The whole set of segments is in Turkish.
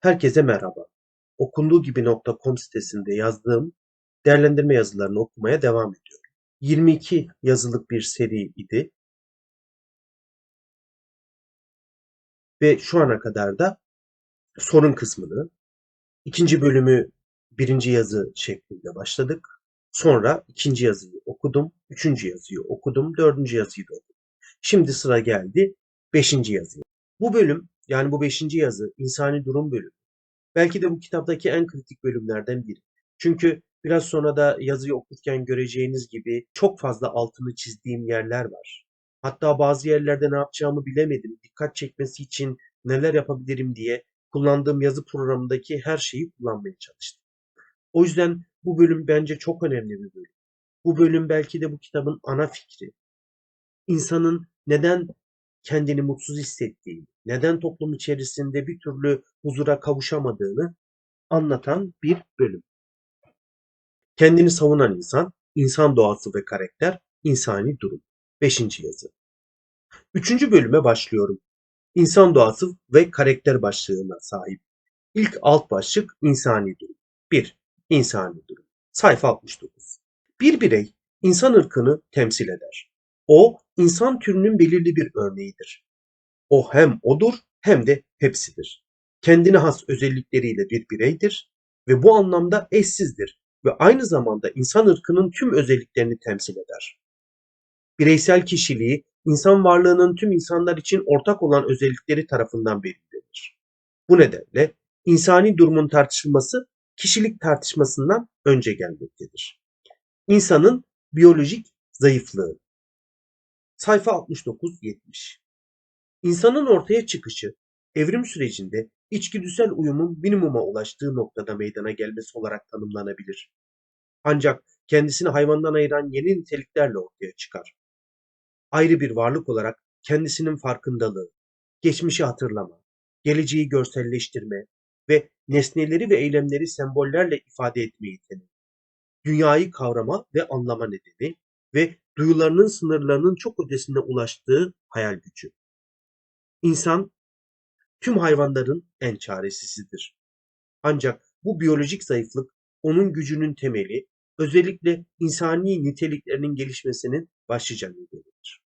Herkese merhaba. Okunduğugibi.com sitesinde yazdığım değerlendirme yazılarını okumaya devam ediyorum. 22 yazılık bir seri idi. Ve şu ana kadar da sorun kısmını, ikinci bölümü birinci yazı şeklinde başladık. Sonra ikinci yazıyı okudum, üçüncü yazıyı okudum, dördüncü yazıyı da okudum. Şimdi sıra geldi beşinci yazıya. Bu bölüm yani bu beşinci yazı insani durum bölümü. Belki de bu kitaptaki en kritik bölümlerden biri. Çünkü biraz sonra da yazıyı okurken göreceğiniz gibi çok fazla altını çizdiğim yerler var. Hatta bazı yerlerde ne yapacağımı bilemedim. Dikkat çekmesi için neler yapabilirim diye kullandığım yazı programındaki her şeyi kullanmaya çalıştım. O yüzden bu bölüm bence çok önemli bir bölüm. Bu bölüm belki de bu kitabın ana fikri. İnsanın neden kendini mutsuz hissettiğini, neden toplum içerisinde bir türlü huzura kavuşamadığını anlatan bir bölüm. Kendini savunan insan, insan doğası ve karakter, insani durum. Beşinci yazı. Üçüncü bölüme başlıyorum. İnsan doğası ve karakter başlığına sahip. İlk alt başlık insani durum. 1. İnsani durum. Sayfa 69. Bir birey insan ırkını temsil eder. O insan türünün belirli bir örneğidir. O hem odur hem de hepsidir. Kendine has özellikleriyle bir bireydir ve bu anlamda eşsizdir ve aynı zamanda insan ırkının tüm özelliklerini temsil eder. Bireysel kişiliği insan varlığının tüm insanlar için ortak olan özellikleri tarafından belirlenir. Bu nedenle insani durumun tartışılması kişilik tartışmasından önce gelmektedir. İnsanın biyolojik zayıflığı Sayfa 69-70 İnsanın ortaya çıkışı, evrim sürecinde içgüdüsel uyumun minimuma ulaştığı noktada meydana gelmesi olarak tanımlanabilir. Ancak kendisini hayvandan ayıran yeni niteliklerle ortaya çıkar. Ayrı bir varlık olarak kendisinin farkındalığı, geçmişi hatırlama, geleceği görselleştirme ve nesneleri ve eylemleri sembollerle ifade etme yeteneği, dünyayı kavrama ve anlama nedeni ve duyularının sınırlarının çok ötesine ulaştığı hayal gücü. İnsan tüm hayvanların en çaresisidir. Ancak bu biyolojik zayıflık onun gücünün temeli, özellikle insani niteliklerinin gelişmesinin başlıca nedenidir.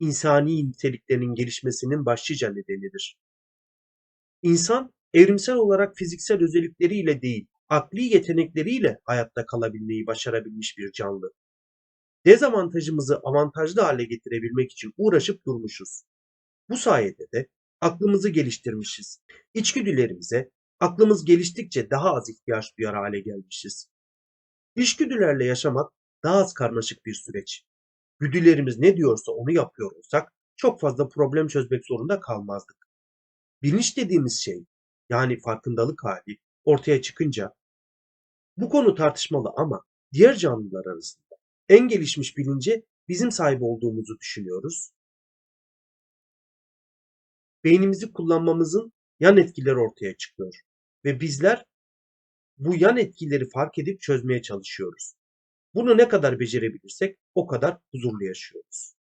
İnsani niteliklerinin gelişmesinin başlıca nedenidir. İnsan evrimsel olarak fiziksel özellikleriyle değil, akli yetenekleriyle hayatta kalabilmeyi başarabilmiş bir canlı. Dezavantajımızı avantajlı hale getirebilmek için uğraşıp durmuşuz. Bu sayede de aklımızı geliştirmişiz. İçgüdülerimize aklımız geliştikçe daha az ihtiyaç duyar hale gelmişiz. İçgüdülerle yaşamak daha az karmaşık bir süreç. Güdülerimiz ne diyorsa onu yapıyor olsak çok fazla problem çözmek zorunda kalmazdık. Bilinç dediğimiz şey yani farkındalık hali ortaya çıkınca bu konu tartışmalı ama diğer canlılar arasında en gelişmiş bilince bizim sahip olduğumuzu düşünüyoruz. Beynimizi kullanmamızın yan etkileri ortaya çıkıyor ve bizler bu yan etkileri fark edip çözmeye çalışıyoruz. Bunu ne kadar becerebilirsek o kadar huzurlu yaşıyoruz.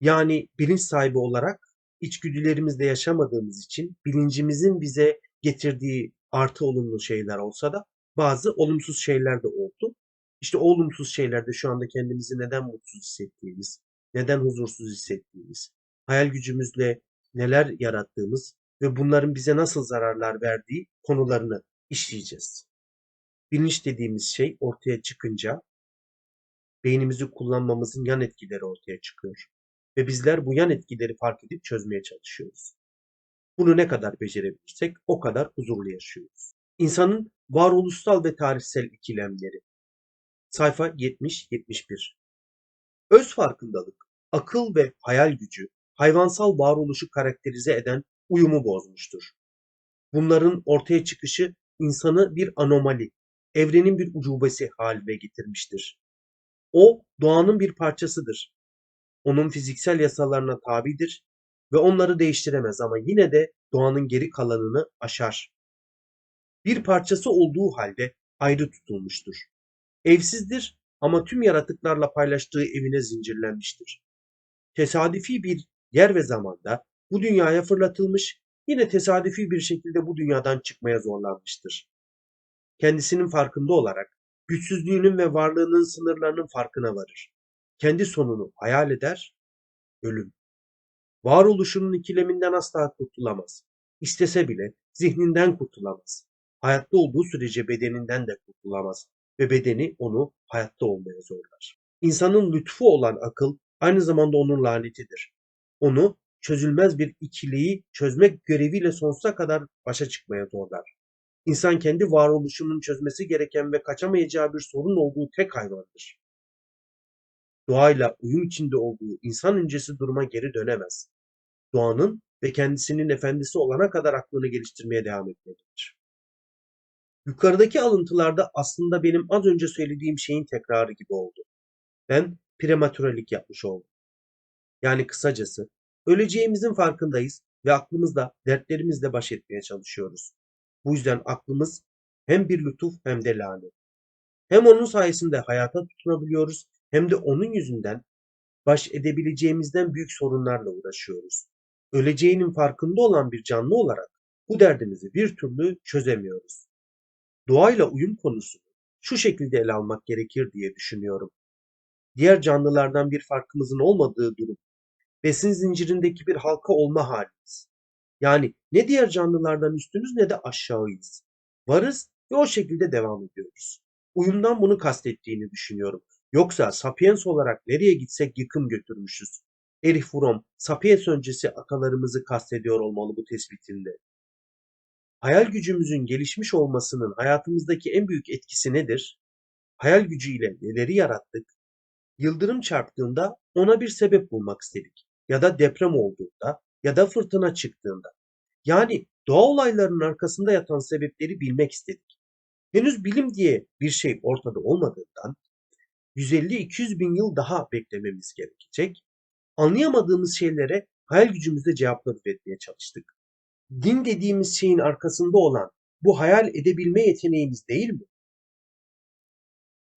Yani bilinç sahibi olarak içgüdülerimizde yaşamadığımız için bilincimizin bize getirdiği artı olumlu şeyler olsa da bazı olumsuz şeyler de oldu. İşte olumsuz şeylerde şu anda kendimizi neden mutsuz hissettiğimiz, neden huzursuz hissettiğimiz, hayal gücümüzle neler yarattığımız ve bunların bize nasıl zararlar verdiği konularını işleyeceğiz. Bilinç dediğimiz şey ortaya çıkınca beynimizi kullanmamızın yan etkileri ortaya çıkıyor. Ve bizler bu yan etkileri fark edip çözmeye çalışıyoruz. Bunu ne kadar becerebilirsek o kadar huzurlu yaşıyoruz. İnsanın varoluşsal ve tarihsel ikilemleri. Sayfa 70-71 Öz farkındalık, akıl ve hayal gücü, hayvansal varoluşu karakterize eden uyumu bozmuştur. Bunların ortaya çıkışı insanı bir anomali, evrenin bir ucubesi haline getirmiştir. O doğanın bir parçasıdır. Onun fiziksel yasalarına tabidir ve onları değiştiremez ama yine de doğanın geri kalanını aşar. Bir parçası olduğu halde ayrı tutulmuştur. Evsizdir ama tüm yaratıklarla paylaştığı evine zincirlenmiştir. Tesadüfi bir yer ve zamanda bu dünyaya fırlatılmış yine tesadüfi bir şekilde bu dünyadan çıkmaya zorlanmıştır. Kendisinin farkında olarak güçsüzlüğünün ve varlığının sınırlarının farkına varır. Kendi sonunu hayal eder, ölüm. Varoluşunun ikileminden asla kurtulamaz. İstese bile zihninden kurtulamaz. Hayatta olduğu sürece bedeninden de kurtulamaz ve bedeni onu hayatta olmaya zorlar. İnsanın lütfu olan akıl aynı zamanda onun lanetidir. Onu çözülmez bir ikiliği çözmek göreviyle sonsuza kadar başa çıkmaya zorlar. İnsan kendi varoluşunun çözmesi gereken ve kaçamayacağı bir sorun olduğu tek hayvandır. Doğayla uyum içinde olduğu insan öncesi duruma geri dönemez. Doğanın ve kendisinin efendisi olana kadar aklını geliştirmeye devam etmelidir. Yukarıdaki alıntılarda aslında benim az önce söylediğim şeyin tekrarı gibi oldu. Ben prematürelik yapmış oldum. Yani kısacası öleceğimizin farkındayız ve aklımızla dertlerimizle baş etmeye çalışıyoruz. Bu yüzden aklımız hem bir lütuf hem de lanet. Hem onun sayesinde hayata tutunabiliyoruz hem de onun yüzünden baş edebileceğimizden büyük sorunlarla uğraşıyoruz. Öleceğinin farkında olan bir canlı olarak bu derdimizi bir türlü çözemiyoruz. Doğayla uyum konusunu şu şekilde ele almak gerekir diye düşünüyorum. Diğer canlılardan bir farkımızın olmadığı durum, besin zincirindeki bir halka olma halimiz. Yani ne diğer canlılardan üstünüz ne de aşağıyız. Varız ve o şekilde devam ediyoruz. Uyumdan bunu kastettiğini düşünüyorum. Yoksa sapiens olarak nereye gitsek yıkım götürmüşüz. Erich Fromm, sapiens öncesi atalarımızı kastediyor olmalı bu tespitinde. Hayal gücümüzün gelişmiş olmasının hayatımızdaki en büyük etkisi nedir? Hayal gücüyle neleri yarattık? Yıldırım çarptığında ona bir sebep bulmak istedik. Ya da deprem olduğunda ya da fırtına çıktığında. Yani doğa olaylarının arkasında yatan sebepleri bilmek istedik. Henüz bilim diye bir şey ortada olmadığından 150-200 bin yıl daha beklememiz gerekecek. Anlayamadığımız şeylere hayal gücümüzle cevaplar üretmeye çalıştık. Din dediğimiz şeyin arkasında olan bu hayal edebilme yeteneğimiz değil mi?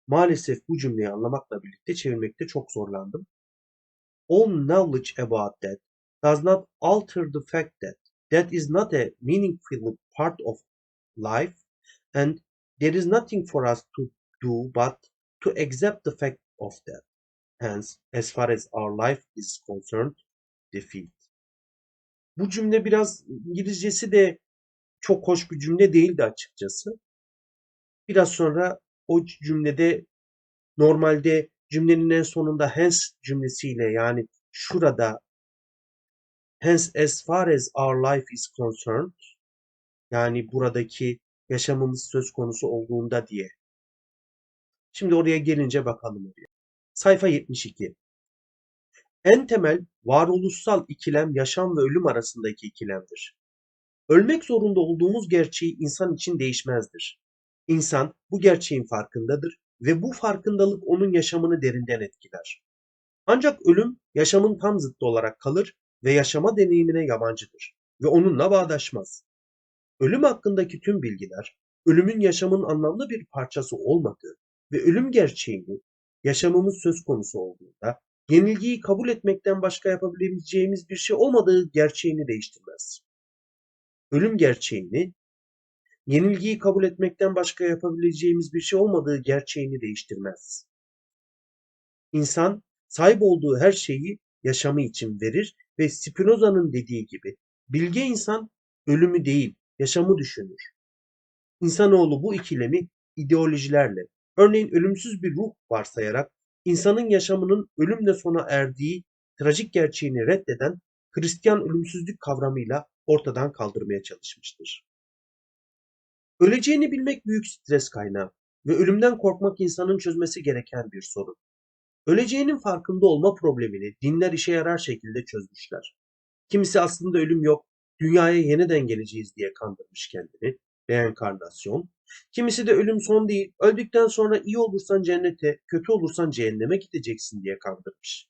Maalesef bu cümleyi anlamakla birlikte çevirmekte çok zorlandım. All knowledge about that does not alter the fact that that is not a meaningful part of life and there is nothing for us to do but to accept the fact of that. Hence, as far as our life is concerned, defeat. Bu cümle biraz İngilizcesi de çok hoş bir cümle değildi açıkçası. Biraz sonra o cümlede normalde cümlenin en sonunda hence cümlesiyle yani şurada hence as far as our life is concerned yani buradaki yaşamımız söz konusu olduğunda diye. Şimdi oraya gelince bakalım oraya. Sayfa 72. En temel varoluşsal ikilem yaşam ve ölüm arasındaki ikilemdir. Ölmek zorunda olduğumuz gerçeği insan için değişmezdir. İnsan bu gerçeğin farkındadır ve bu farkındalık onun yaşamını derinden etkiler. Ancak ölüm yaşamın tam zıttı olarak kalır ve yaşama deneyimine yabancıdır ve onunla bağdaşmaz. Ölüm hakkındaki tüm bilgiler, ölümün yaşamın anlamlı bir parçası olmadığı ve ölüm gerçeğini yaşamımız söz konusu olduğunda yenilgiyi kabul etmekten başka yapabileceğimiz bir şey olmadığı gerçeğini değiştirmez. Ölüm gerçeğini yenilgiyi kabul etmekten başka yapabileceğimiz bir şey olmadığı gerçeğini değiştirmez. İnsan sahip olduğu her şeyi yaşamı için verir ve Spinoza'nın dediği gibi bilge insan ölümü değil yaşamı düşünür. İnsanoğlu bu ikilemi ideolojilerle, örneğin ölümsüz bir ruh varsayarak insanın yaşamının ölümle sona erdiği trajik gerçeğini reddeden Hristiyan ölümsüzlük kavramıyla ortadan kaldırmaya çalışmıştır. Öleceğini bilmek büyük stres kaynağı ve ölümden korkmak insanın çözmesi gereken bir sorun. Öleceğinin farkında olma problemini dinler işe yarar şekilde çözmüşler. Kimisi aslında ölüm yok, dünyaya yeniden geleceğiz diye kandırmış kendini, reenkarnasyon. Kimisi de ölüm son değil, öldükten sonra iyi olursan cennete, kötü olursan cehenneme gideceksin diye kandırmış.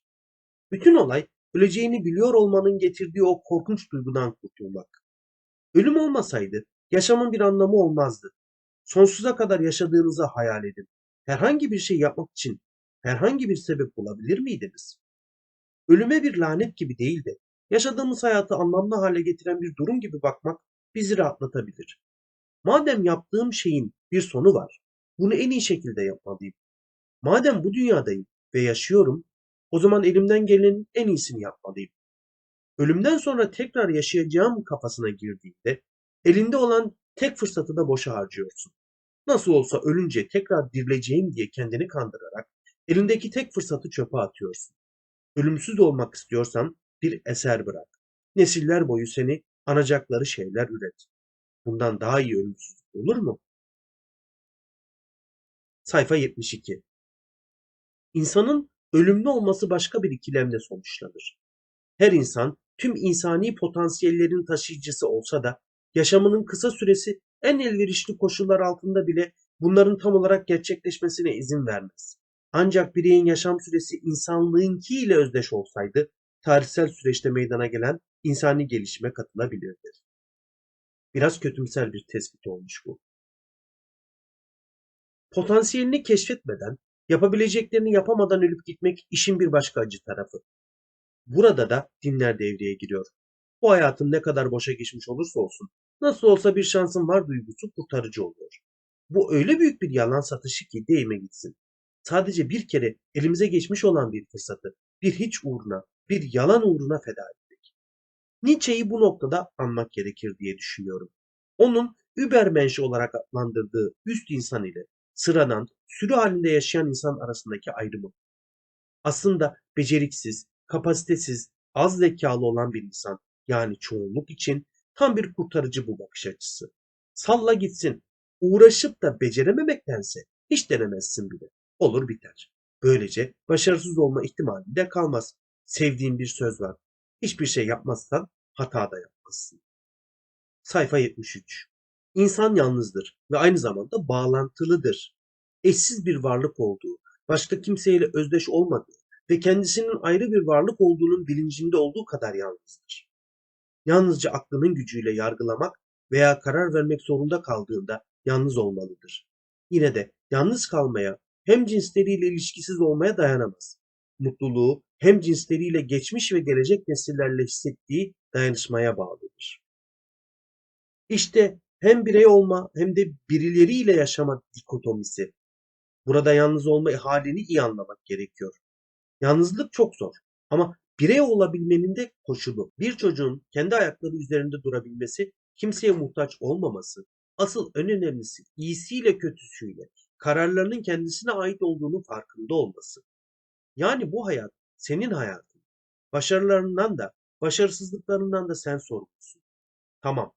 Bütün olay öleceğini biliyor olmanın getirdiği o korkunç duygudan kurtulmak. Ölüm olmasaydı yaşamın bir anlamı olmazdı. Sonsuza kadar yaşadığınızı hayal edin. Herhangi bir şey yapmak için herhangi bir sebep bulabilir miydiniz? Ölüme bir lanet gibi değil de yaşadığımız hayatı anlamlı hale getiren bir durum gibi bakmak bizi rahatlatabilir. Madem yaptığım şeyin bir sonu var, bunu en iyi şekilde yapmalıyım. Madem bu dünyadayım ve yaşıyorum, o zaman elimden gelenin en iyisini yapmalıyım. Ölümden sonra tekrar yaşayacağım kafasına girdiğinde elinde olan tek fırsatı da boşa harcıyorsun. Nasıl olsa ölünce tekrar dirileceğim diye kendini kandırarak elindeki tek fırsatı çöpe atıyorsun. Ölümsüz olmak istiyorsan bir eser bırak. Nesiller boyu seni anacakları şeyler üret. Bundan daha iyi ölümsüzlük olur mu? Sayfa 72 İnsanın ölümlü olması başka bir ikilemle sonuçlanır. Her insan tüm insani potansiyellerin taşıyıcısı olsa da yaşamının kısa süresi en elverişli koşullar altında bile bunların tam olarak gerçekleşmesine izin vermez. Ancak bireyin yaşam süresi insanlığınki ile özdeş olsaydı tarihsel süreçte meydana gelen insani gelişime katılabilirdi. Biraz kötümser bir tespit olmuş bu. Potansiyelini keşfetmeden, yapabileceklerini yapamadan ölüp gitmek işin bir başka acı tarafı. Burada da dinler devreye giriyor. Bu hayatın ne kadar boşa geçmiş olursa olsun, nasıl olsa bir şansın var duygusu kurtarıcı oluyor. Bu öyle büyük bir yalan satışı ki değime gitsin. Sadece bir kere elimize geçmiş olan bir fırsatı, bir hiç uğruna, bir yalan uğruna feda etmek. Nietzsche'yi bu noktada anmak gerekir diye düşünüyorum. Onun Übermensch olarak adlandırdığı üst insan ile sıradan, sürü halinde yaşayan insan arasındaki ayrımı. Aslında beceriksiz, kapasitesiz, az zekalı olan bir insan yani çoğunluk için tam bir kurtarıcı bu bakış açısı. Salla gitsin. Uğraşıp da becerememektense hiç denemezsin bile. Olur biter. Böylece başarısız olma ihtimali de kalmaz. Sevdiğin bir söz var. Hiçbir şey yapmazsan hata da yapmazsın. Sayfa 73 İnsan yalnızdır ve aynı zamanda bağlantılıdır. Eşsiz bir varlık olduğu, başka kimseyle özdeş olmadığı ve kendisinin ayrı bir varlık olduğunun bilincinde olduğu kadar yalnızdır. Yalnızca aklının gücüyle yargılamak veya karar vermek zorunda kaldığında yalnız olmalıdır. Yine de yalnız kalmaya, hem cinsleriyle ilişkisiz olmaya dayanamaz. Mutluluğu hem cinsleriyle geçmiş ve gelecek nesillerle hissettiği dayanışmaya bağlıdır. İşte hem birey olma hem de birileriyle yaşama dikotomisi. Burada yalnız olma halini iyi anlamak gerekiyor. Yalnızlık çok zor ama birey olabilmenin de koşulu. Bir çocuğun kendi ayakları üzerinde durabilmesi, kimseye muhtaç olmaması, asıl en önemlisi iyisiyle kötüsüyle kararlarının kendisine ait olduğunu farkında olması. Yani bu hayat senin hayatın. Başarılarından da, başarısızlıklarından da sen sorumlusun. Tamam.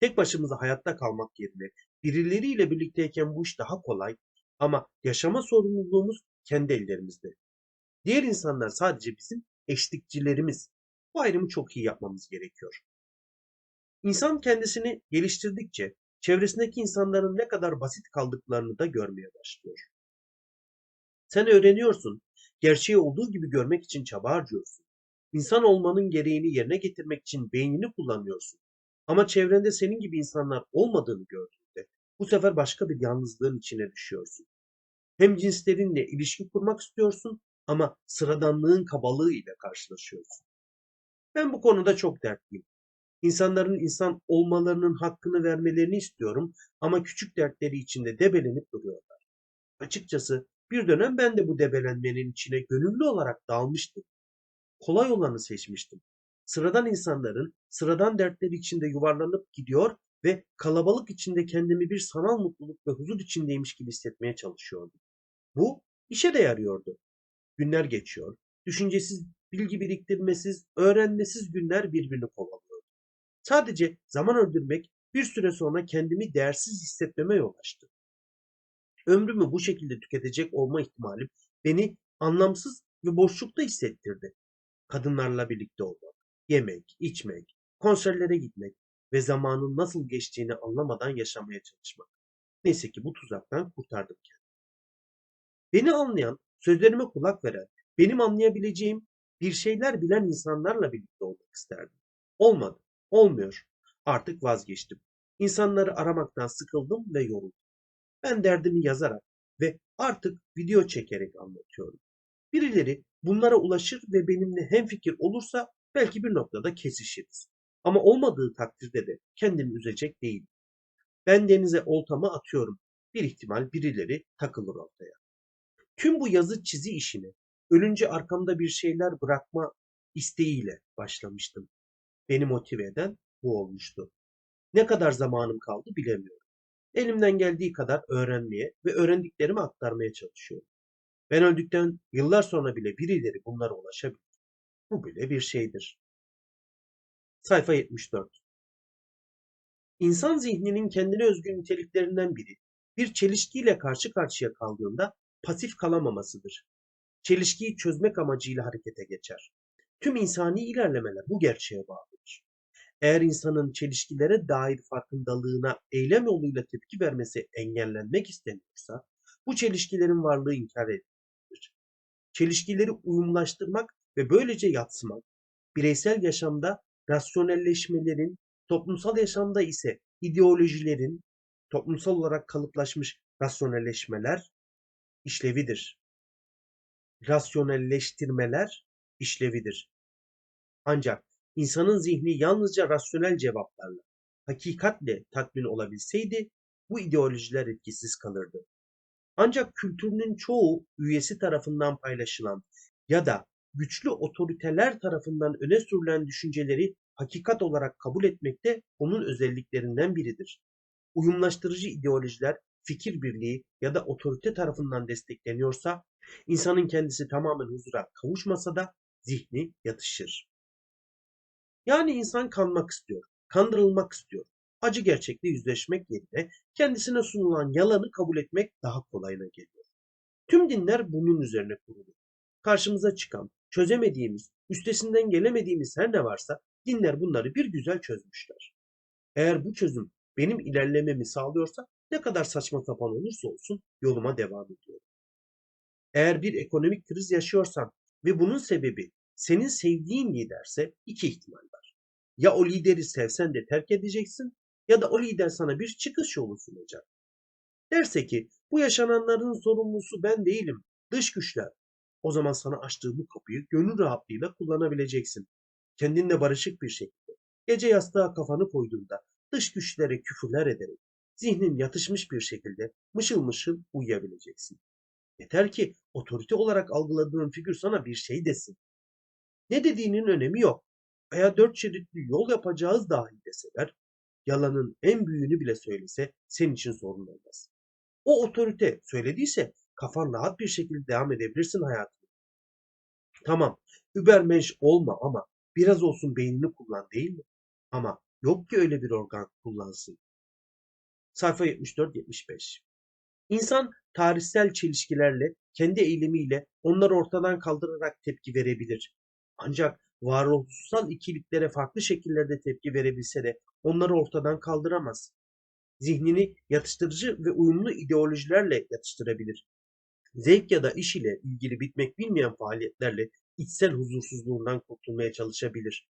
Tek başımıza hayatta kalmak yerine birileriyle birlikteyken bu iş daha kolay ama yaşama sorumluluğumuz kendi ellerimizde. Diğer insanlar sadece bizim eşlikçilerimiz. Bu ayrımı çok iyi yapmamız gerekiyor. İnsan kendisini geliştirdikçe çevresindeki insanların ne kadar basit kaldıklarını da görmeye başlıyor. Sen öğreniyorsun, gerçeği olduğu gibi görmek için çaba harcıyorsun. İnsan olmanın gereğini yerine getirmek için beynini kullanıyorsun. Ama çevrende senin gibi insanlar olmadığını gördüğünde bu sefer başka bir yalnızlığın içine düşüyorsun. Hem cinslerinle ilişki kurmak istiyorsun ama sıradanlığın kabalığı ile karşılaşıyorsun. Ben bu konuda çok dertliyim. İnsanların insan olmalarının hakkını vermelerini istiyorum ama küçük dertleri içinde debelenip duruyorlar. Açıkçası bir dönem ben de bu debelenmenin içine gönüllü olarak dalmıştım. Kolay olanı seçmiştim. Sıradan insanların sıradan dertleri içinde yuvarlanıp gidiyor ve kalabalık içinde kendimi bir sanal mutluluk ve huzur içindeymiş gibi hissetmeye çalışıyordum. Bu işe de yarıyordu. Günler geçiyor. Düşüncesiz, bilgi biriktirmesiz, öğrenmesiz günler birbirini kovalıyordu. Sadece zaman öldürmek bir süre sonra kendimi değersiz hissetmeme yol açtı. Ömrümü bu şekilde tüketecek olma ihtimalim beni anlamsız ve boşlukta hissettirdi. Kadınlarla birlikte olmak, yemek, içmek, konserlere gitmek ve zamanın nasıl geçtiğini anlamadan yaşamaya çalışmak. Neyse ki bu tuzaktan kurtardım kendimi. Beni anlayan, sözlerime kulak veren, benim anlayabileceğim bir şeyler bilen insanlarla birlikte olmak isterdim. Olmadı, olmuyor. Artık vazgeçtim. İnsanları aramaktan sıkıldım ve yoruldum. Ben derdimi yazarak ve artık video çekerek anlatıyorum. Birileri bunlara ulaşır ve benimle hemfikir olursa Belki bir noktada kesişiriz. Ama olmadığı takdirde de kendimi üzecek değilim. Ben denize oltamı atıyorum. Bir ihtimal birileri takılır ortaya. Tüm bu yazı çizi işini ölünce arkamda bir şeyler bırakma isteğiyle başlamıştım. Beni motive eden bu olmuştu. Ne kadar zamanım kaldı bilemiyorum. Elimden geldiği kadar öğrenmeye ve öğrendiklerimi aktarmaya çalışıyorum. Ben öldükten yıllar sonra bile birileri bunlara ulaşabilir. Bu bile bir şeydir. Sayfa 74 İnsan zihninin kendine özgü niteliklerinden biri, bir çelişkiyle karşı karşıya kaldığında pasif kalamamasıdır. Çelişkiyi çözmek amacıyla harekete geçer. Tüm insani ilerlemeler bu gerçeğe bağlıdır. Eğer insanın çelişkilere dair farkındalığına eylem yoluyla tepki vermesi engellenmek isteniyorsa, bu çelişkilerin varlığı inkar edilir. Çelişkileri uyumlaştırmak ve böylece yatsımak, bireysel yaşamda rasyonelleşmelerin, toplumsal yaşamda ise ideolojilerin, toplumsal olarak kalıplaşmış rasyonelleşmeler işlevidir. Rasyonelleştirmeler işlevidir. Ancak insanın zihni yalnızca rasyonel cevaplarla, hakikatle tatmin olabilseydi bu ideolojiler etkisiz kalırdı. Ancak kültürünün çoğu üyesi tarafından paylaşılan ya da güçlü otoriteler tarafından öne sürülen düşünceleri hakikat olarak kabul etmekte onun özelliklerinden biridir. Uyumlaştırıcı ideolojiler fikir birliği ya da otorite tarafından destekleniyorsa, insanın kendisi tamamen huzura kavuşmasa da zihni yatışır. Yani insan kanmak istiyor, kandırılmak istiyor. Acı gerçekle yüzleşmek yerine kendisine sunulan yalanı kabul etmek daha kolayına geliyor. Tüm dinler bunun üzerine kurulu. Karşımıza çıkan, çözemediğimiz, üstesinden gelemediğimiz her ne varsa dinler bunları bir güzel çözmüşler. Eğer bu çözüm benim ilerlememi sağlıyorsa ne kadar saçma sapan olursa olsun yoluma devam ediyorum. Eğer bir ekonomik kriz yaşıyorsan ve bunun sebebi senin sevdiğin liderse iki ihtimal var. Ya o lideri sevsen de terk edeceksin ya da o lider sana bir çıkış yolu sunacak. Derse ki bu yaşananların sorumlusu ben değilim, dış güçler. O zaman sana açtığı bu kapıyı gönül rahatlığıyla kullanabileceksin. Kendinle barışık bir şekilde. Gece yastığa kafanı koyduğunda dış güçlere küfürler ederek zihnin yatışmış bir şekilde mışıl mışıl uyuyabileceksin. Yeter ki otorite olarak algıladığın figür sana bir şey desin. Ne dediğinin önemi yok. Veya dört şeritli yol yapacağız dahi deseler, yalanın en büyüğünü bile söylese senin için sorun olmaz. O otorite söylediyse kafan rahat bir şekilde devam edebilirsin hayatına. Tamam, übermensch olma ama biraz olsun beynini kullan değil mi? Ama yok ki öyle bir organ kullansın. Sayfa 74-75 İnsan tarihsel çelişkilerle, kendi eylemiyle onları ortadan kaldırarak tepki verebilir. Ancak varoluşsal ikiliklere farklı şekillerde tepki verebilse de onları ortadan kaldıramaz. Zihnini yatıştırıcı ve uyumlu ideolojilerle yatıştırabilir. Zevk ya da iş ile ilgili bitmek bilmeyen faaliyetlerle içsel huzursuzluğundan kurtulmaya çalışabilir.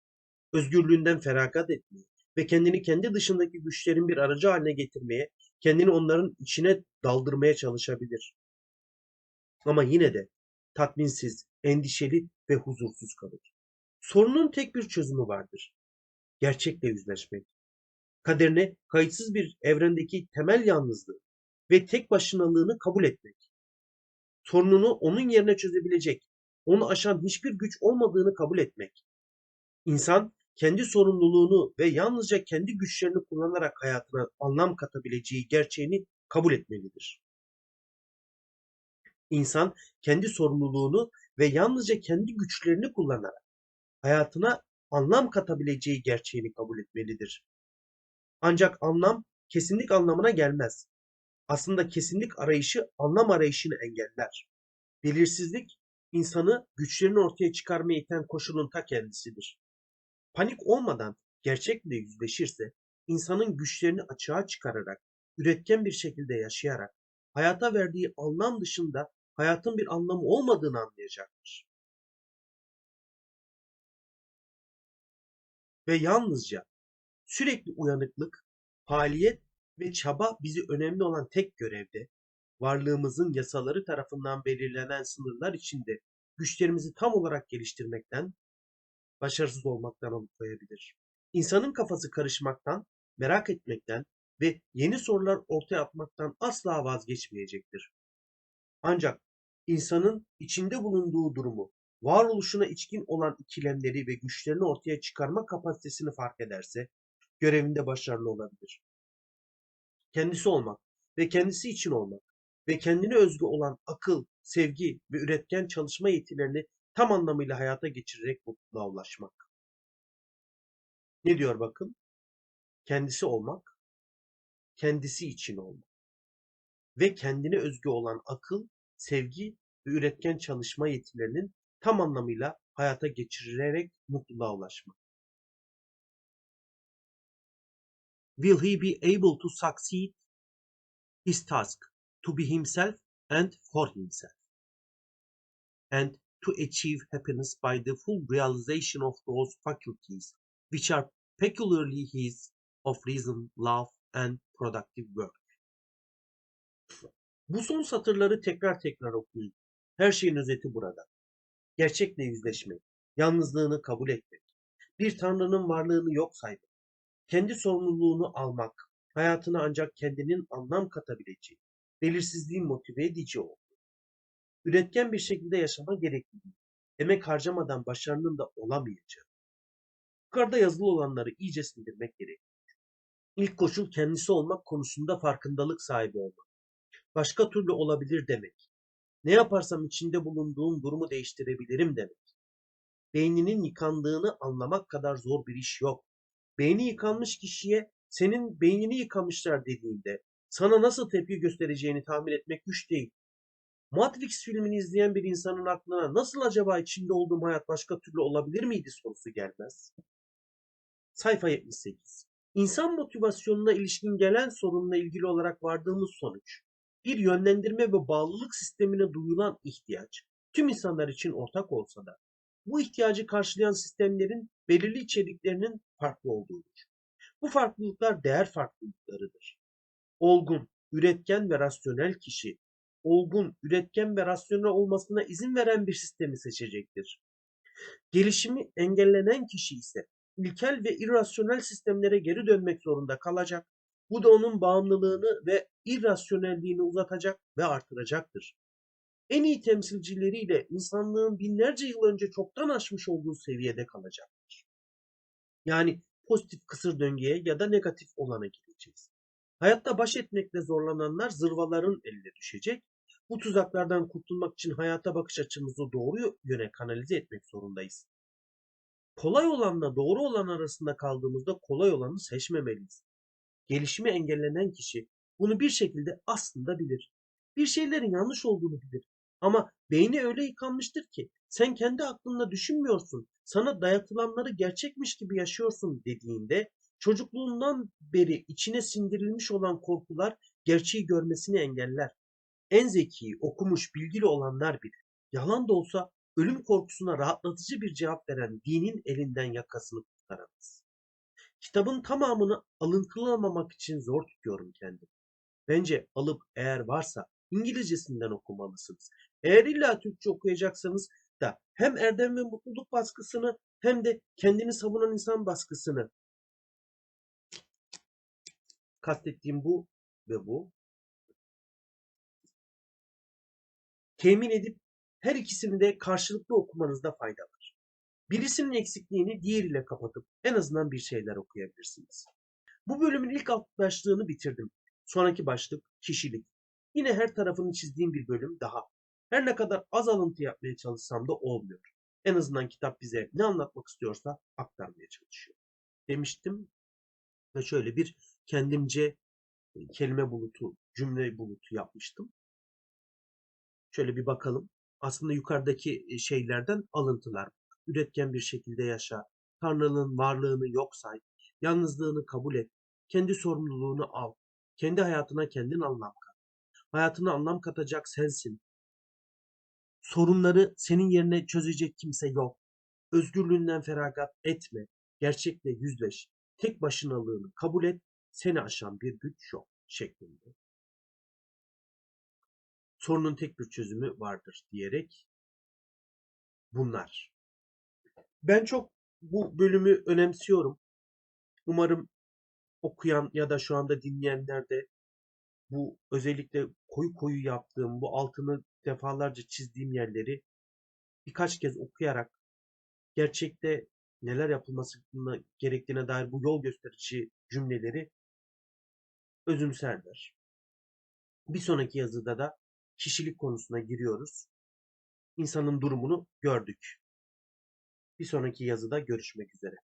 Özgürlüğünden feragat etmeye ve kendini kendi dışındaki güçlerin bir aracı haline getirmeye, kendini onların içine daldırmaya çalışabilir. Ama yine de tatminsiz, endişeli ve huzursuz kalır. Sorunun tek bir çözümü vardır. Gerçekle yüzleşmek. Kaderine kayıtsız bir evrendeki temel yalnızlığı ve tek başınalığını kabul etmek. Sorununu onun yerine çözebilecek, onu aşan hiçbir güç olmadığını kabul etmek. İnsan kendi sorumluluğunu ve yalnızca kendi güçlerini kullanarak hayatına anlam katabileceği gerçeğini kabul etmelidir. İnsan kendi sorumluluğunu ve yalnızca kendi güçlerini kullanarak hayatına anlam katabileceği gerçeğini kabul etmelidir. Ancak anlam kesinlik anlamına gelmez. Aslında kesinlik arayışı anlam arayışını engeller. Belirsizlik insanı güçlerini ortaya çıkarmaya iten koşulun ta kendisidir. Panik olmadan gerçekle yüzleşirse insanın güçlerini açığa çıkararak, üretken bir şekilde yaşayarak, hayata verdiği anlam dışında hayatın bir anlamı olmadığını anlayacaktır. Ve yalnızca sürekli uyanıklık, faaliyet ve çaba bizi önemli olan tek görevde, varlığımızın yasaları tarafından belirlenen sınırlar içinde güçlerimizi tam olarak geliştirmekten başarısız olmaktan alıkoyabilir. İnsanın kafası karışmaktan, merak etmekten ve yeni sorular ortaya atmaktan asla vazgeçmeyecektir. Ancak insanın içinde bulunduğu durumu, varoluşuna içkin olan ikilemleri ve güçlerini ortaya çıkarma kapasitesini fark ederse görevinde başarılı olabilir. Kendisi olmak ve kendisi için olmak ve kendine özgü olan akıl, sevgi ve üretken çalışma yetilerini tam anlamıyla hayata geçirerek mutluluğa ulaşmak. Ne diyor bakın? Kendisi olmak, kendisi için olmak ve kendine özgü olan akıl, sevgi ve üretken çalışma yetilerinin tam anlamıyla hayata geçirerek mutluluğa ulaşmak. Will he be able to succeed his task to be himself and for himself and to achieve happiness by the full realization of those faculties which are peculiarly his of reason, love and productive work. Bu son satırları tekrar tekrar okuyun. Her şeyin özeti burada. Gerçekle yüzleşmek, yalnızlığını kabul etmek, bir tanrının varlığını yok saymak, kendi sorumluluğunu almak, hayatına ancak kendinin anlam katabileceği, belirsizliğin motive edici olduğu, üretken bir şekilde yaşama gerekliliği, emek harcamadan başarının da olamayacağı. Yukarıda yazılı olanları iyice sindirmek gerekir. İlk koşul kendisi olmak konusunda farkındalık sahibi olmak. Başka türlü olabilir demek. Ne yaparsam içinde bulunduğum durumu değiştirebilirim demek. Beyninin yıkandığını anlamak kadar zor bir iş yok. Beyni yıkanmış kişiye senin beynini yıkamışlar dediğinde sana nasıl tepki göstereceğini tahmin etmek güç değil. Matrix filmini izleyen bir insanın aklına nasıl acaba içinde olduğum hayat başka türlü olabilir miydi sorusu gelmez. Sayfa 78. İnsan motivasyonuna ilişkin gelen sorunla ilgili olarak vardığımız sonuç, bir yönlendirme ve bağlılık sistemine duyulan ihtiyaç tüm insanlar için ortak olsa da bu ihtiyacı karşılayan sistemlerin belirli içeriklerinin farklı olduğudur. Bu farklılıklar değer farklılıklarıdır. Olgun, üretken ve rasyonel kişi, olgun, üretken ve rasyonel olmasına izin veren bir sistemi seçecektir. Gelişimi engellenen kişi ise ilkel ve irrasyonel sistemlere geri dönmek zorunda kalacak. Bu da onun bağımlılığını ve irrasyonelliğini uzatacak ve artıracaktır. En iyi temsilcileriyle insanlığın binlerce yıl önce çoktan aşmış olduğu seviyede kalacaktır. Yani pozitif kısır döngüye ya da negatif olana gireceğiz. Hayatta baş etmekle zorlananlar zırvaların eline düşecek. Bu tuzaklardan kurtulmak için hayata bakış açımızı doğru yöne kanalize etmek zorundayız. Kolay olanla doğru olan arasında kaldığımızda kolay olanı seçmemeliyiz. Gelişimi engellenen kişi bunu bir şekilde aslında bilir. Bir şeylerin yanlış olduğunu bilir. Ama beyni öyle yıkanmıştır ki sen kendi aklınla düşünmüyorsun. Sana dayatılanları gerçekmiş gibi yaşıyorsun dediğinde çocukluğundan beri içine sindirilmiş olan korkular gerçeği görmesini engeller. En zeki, okumuş, bilgili olanlar bilir. Yalan da olsa ölüm korkusuna rahatlatıcı bir cevap veren dinin elinden yakasını kurtaramaz. Kitabın tamamını alıntılamamak için zor tutuyorum kendimi. Bence alıp eğer varsa İngilizcesinden okumalısınız. Eğer illa Türkçe okuyacaksanız da hem erdem ve mutluluk baskısını hem de kendini savunan insan baskısını kastettiğim bu ve bu temin edip her ikisini de karşılıklı okumanızda fayda var. Birisinin eksikliğini diğeriyle kapatıp en azından bir şeyler okuyabilirsiniz. Bu bölümün ilk alt başlığını bitirdim. Sonraki başlık kişilik. Yine her tarafını çizdiğim bir bölüm daha. Her ne kadar az alıntı yapmaya çalışsam da olmuyor. En azından kitap bize ne anlatmak istiyorsa aktarmaya çalışıyor. Demiştim ve şöyle bir kendimce e, kelime bulutu, cümle bulutu yapmıştım. Şöyle bir bakalım. Aslında yukarıdaki e, şeylerden alıntılar. Üretken bir şekilde yaşa, Tanrı'nın varlığını yok say, yalnızlığını kabul et, kendi sorumluluğunu al, kendi hayatına kendin anlam kat. Hayatına anlam katacak sensin. Sorunları senin yerine çözecek kimse yok. Özgürlüğünden feragat etme. Gerçekle yüzleş. Tek başınalığını kabul et. Seni aşan bir güç yok şeklinde. Sorunun tek bir çözümü vardır diyerek bunlar. Ben çok bu bölümü önemsiyorum. Umarım okuyan ya da şu anda dinleyenler de bu özellikle koyu koyu yaptığım, bu altını defalarca çizdiğim yerleri birkaç kez okuyarak gerçekte neler yapılması gerektiğine dair bu yol gösterici cümleleri özümserler. Bir sonraki yazıda da kişilik konusuna giriyoruz. İnsanın durumunu gördük. Bir sonraki yazıda görüşmek üzere.